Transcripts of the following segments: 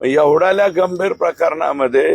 एवढ्याल्या गंभीर प्रकरणामध्ये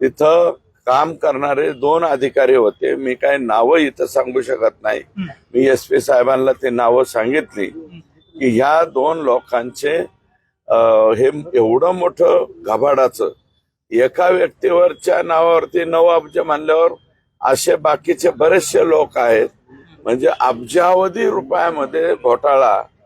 तिथं काम करणारे दोन अधिकारी होते. मी काय नावं इथं सांगू शकत नाही. मी एस पी साहेबांना ते नावं सांगितली की ह्या दोन लोकांचे हे एवढं मोठं घबाडाचं एका व्यक्तीवरच्या नावावरती नऊ अब्ज मानल्यावर असे बाकीचे बरेचसे लोक आहेत. म्हणजे अब्जावधी रुपयामध्ये घोटाळा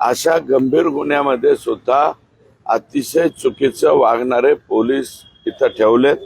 अशा गंभीर गुन्ह्यामध्ये सुद्धा अतिशय चुकीचं वागणारे पोलीस इथं ठेवलेत.